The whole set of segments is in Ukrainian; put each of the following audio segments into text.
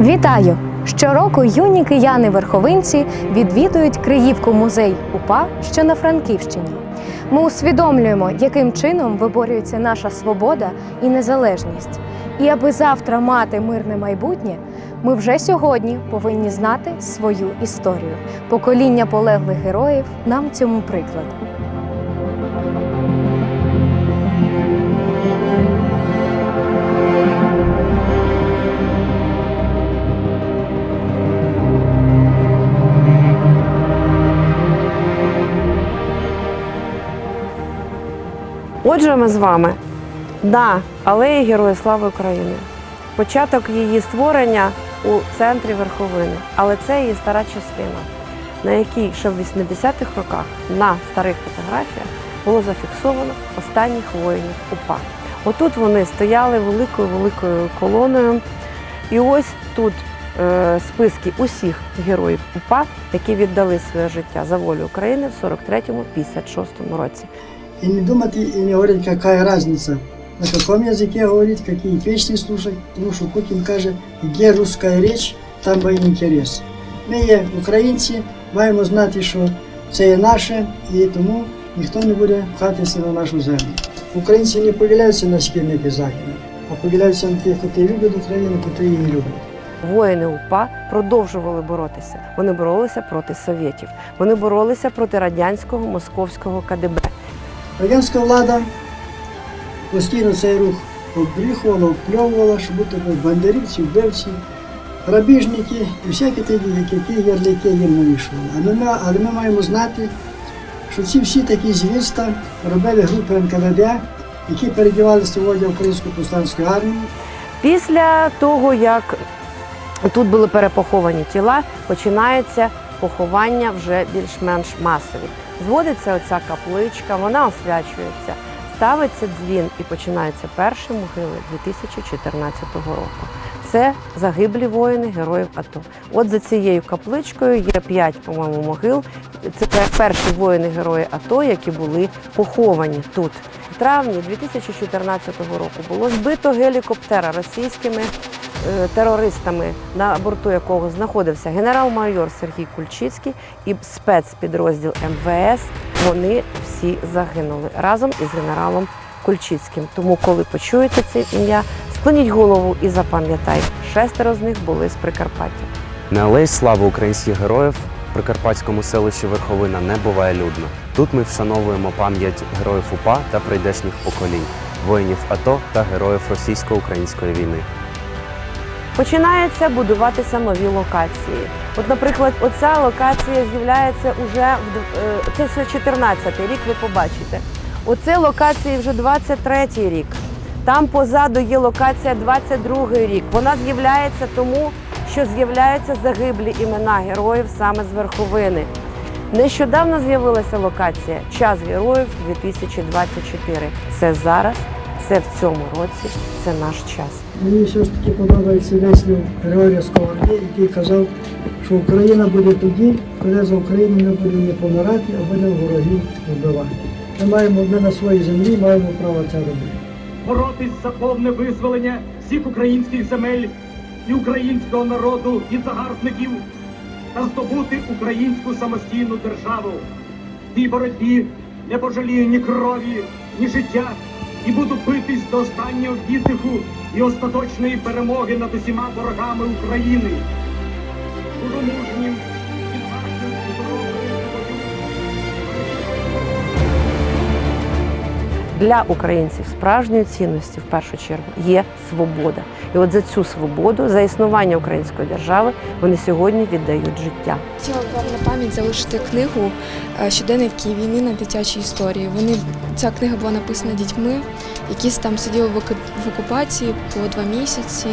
Вітаю! Щороку юні кияни-верховинці відвідують Криївку музей УПА, що на Франківщині. Ми усвідомлюємо, яким чином виборюється наша свобода і незалежність. І аби завтра мати мирне майбутнє, ми вже сьогодні повинні знати свою історію. Покоління полеглих героїв нам цьому приклад. Ми з вами на алеї Героїв Слави України. Початок її створення у центрі верховини, але це її стара частина, на якій ще в 80-х роках на старих фотографіях було зафіксовано останніх воїнів УПА. Отут вони стояли великою великою колоною. І ось тут е, списки усіх героїв УПА, які віддали своє життя за волю України в 43-56 році. И не думать, и не говорить, какая разница, на каком языке говорить, какие песни слушать, тому що Путін каже, где русская речь, там мій інтерес. Ми є українці, маємо знати, що це є наше, і тому ніхто не буде пхатися на нашу землю. Українці не поділяються на шкільники західних, а поділяються на тих, хто люблять Україну, хто її люблять. Воїни УПА продовжували боротися. Вони боролися проти совєтів. Вони боролися проти радянського московського КДБ. Радянська влада постійно цей рух обріхувала, впльовувала, що би бандерівці, вбивці, грабіжники і всякі ті, які ярлики їм навішували. Але ми, але ми маємо знати, що ці всі такі звірства робили групи НКВД, які передівалися в одяг Української повстанської армії. Після того, як тут були перепоховані тіла, починається поховання вже більш-менш масові. Зводиться оця капличка, вона освячується, ставиться дзвін і починаються перші могили 2014 року. Це загиблі воїни героїв АТО. От за цією капличкою є п'ять, по-моєму, могил. Це перші воїни герої АТО, які були поховані тут. В травні 2014 року було збито гелікоптера російськими терористами, на борту якого знаходився генерал-майор Сергій Кульчицький і спецпідрозділ МВС. Вони всі загинули разом із генералом Кульчицьким. Тому, коли почуєте це ім'я, склоніть голову і запам'ятайте, шестеро з них були з Прикарпаття. На алеї слави українських героїв в прикарпатському селищі Верховина не буває людно. Тут ми вшановуємо пам'ять героїв УПА та прийдешніх поколінь, воїнів АТО та героїв російсько-української війни. Починаються будуватися нові локації. От, наприклад, оця локація з'являється уже в е, це все 14-й рік. Ви побачите. Оце локації вже 23-й рік. Там позаду є локація 22-й рік. Вона з'являється тому, що з'являються загиблі імена героїв саме з верховини. Нещодавно з'явилася локація Час героїв 2024. Це зараз, це в цьому році, це наш час. Мені все ж таки подобається вислів Григорія Сковороди, який казав, що Україна буде тоді, коли за Україну не буде не помирати, а буде ворогів вбивати. Ми маємо ми на своїй землі, маємо право це робити. боротись за повне визволення всіх українських земель і українського народу від загарбників та здобути українську самостійну державу. В цій боротьбі не пожалію ні крові, ні життя і буду битись до останнього віддиху і остаточної перемоги над усіма ворогами України. Буду мужнім, Для українців справжньою цінністю в першу чергу є свобода. І от за цю свободу, за існування української держави, вони сьогодні віддають життя. Хотіла б вам на пам'ять залишити книгу е, щоденники війни на дитячій історії. Вони ця книга була написана дітьми, які там сиділи в окупації по два місяці.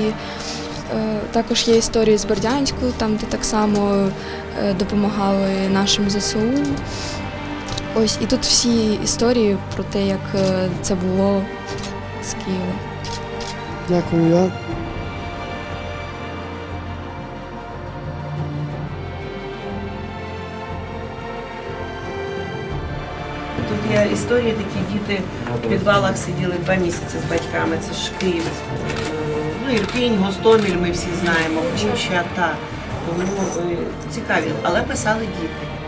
Е, Також є історії з Бердянську, там де так само е, допомагали нашим ЗСУ. Ось і тут всі історії про те, як е, це було з Києва. Дякую. Я Тут є історії, такі діти в підвалах сиділи два місяці з батьками. Це ж Київ. Ну Ірпінь, Гостомель ми всі знаємо, Буча, так. Тому е, цікаві, але писали діти.